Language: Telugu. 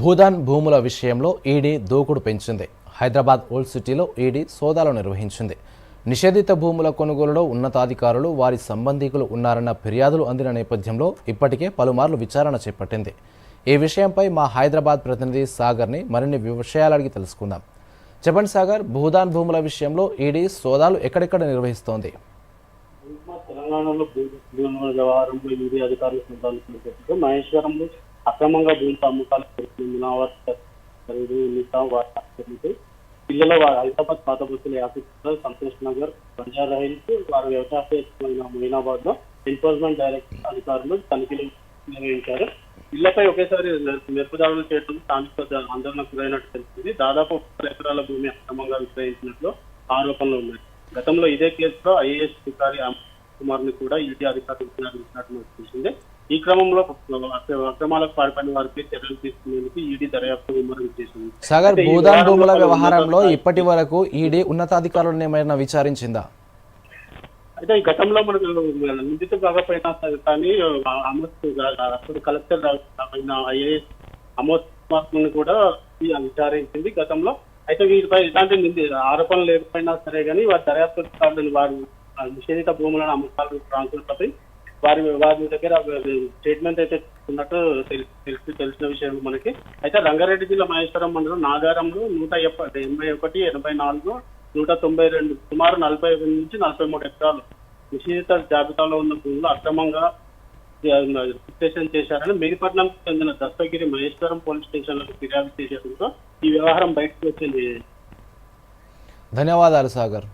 భూదాన్ భూముల విషయంలో ఈడీ దూకుడు పెంచింది. హైదరాబాద్ ఓల్డ్ సిటీలో ఈడీ సోదాలు నిర్వహించింది. నిషేధిత భూముల కొనుగోలులో ఉన్నతాధికారులు వారి సంబంధికులు ఉన్నారన్న ఫిర్యాదులు అందిన నేపథ్యంలో ఇప్పటికే పలుమార్లు విచారణ చేపట్టింది. ఈ విషయంపై మా హైదరాబాద్ ప్రతినిధి సాగర్ని మరిన్ని విషయాలు అడిగి తెలుసుకుందాం. చెప్పండి సాగర్ భూదాన్ భూముల విషయంలో ఈడీ సోదాలు ఎక్కడెక్కడ నిర్వహిస్తోంది? తెలంగాణలో వ్యవహారంలో ఈడీ అధికారులు మహేశ్వరంలో అక్రమంగా భూముల అమ్మకాలు జరుగుతుంది ఖరీదు పిల్లల వారి హైదరాబాద్ పాత బస్సుల యాసిడ్ సంతోష్ నగర్ బంజారా హిల్స్ వారి వ్యవసాయ మొయినాబాద్లో ఎన్ఫోర్స్మెంట్ డైరెక్టర్ అధికారులు తనిఖీలు నిర్వహించారు. ఇళ్ళపై ఒకేసారి మెరుపుదాడులు చేయడం స్థానిక ఆందోళనకు గురైనట్టు తెలిసింది. దాదాపు ఎకరాల భూమి అక్రమంగా విక్రయించినట్లు ఆరోపణలు ఉన్నాయి. గతంలో ఇదే కేసులో ఐఏఎస్ అధికారి కుమార్ని కూడా ఈడీ అధికారులు విచారించినట్టు క్రమంలో అక్ర- అక్రమాలకు పాల్పడిన వారిపై చర్యలు తీసుకునేందుకు ఈడీ దర్యాప్తు ముమ్మరం చేసింది. సాగర్ భూదాన్ భూముల వ్యవహారంలో ఇప్పటి వరకు ఈడీ ఉన్నతాధికారులను ఏమైనా విచారించిందా? అయితే ఈ గతంలో మనకు నిందితులు కాకపోయినా సరే కానీ అమోత్ అప్పుడు కలెక్టర్ అయిన ఐఏఎస్ అమోత్ కుమార్ కూడా విచారించింది గతంలో. అయితే వీరిపై ఇలాంటి నింది ఆరోపణలు లేకపోయినా సరే కానీ వారి దర్యాప్తు వారు నిషేధిత భూములను అమ్మకాలు ట్రాన్స్ఫర్పై వారి వారి దగ్గర స్టేట్మెంట్ అయితే ఉన్నట్టు తెలిసి తెలిసిన విషయం మనకి. అయితే రంగారెడ్డి జిల్లా మహేశ్వరం మండలం నాగారంలో నూట ఎనభై ఒకటి ఎనభై నాలుగు నూట తొంభై రెండు సుమారు నలభై నుంచి నలభై మూడు ఎకరాలు నిషేధిత జాబితాలో ఉన్న భూములు అక్రమంగా రిజిస్ట్రేషన్ చేశారని మెగిపట్నంకి చెందిన దత్తగిరి మహేశ్వరం పోలీస్ స్టేషన్లకు ఫిర్యాదు చేసేందుకు ఈ వ్యవహారం బయటకు వచ్చింది. ధన్యవాదాలు సాగర్.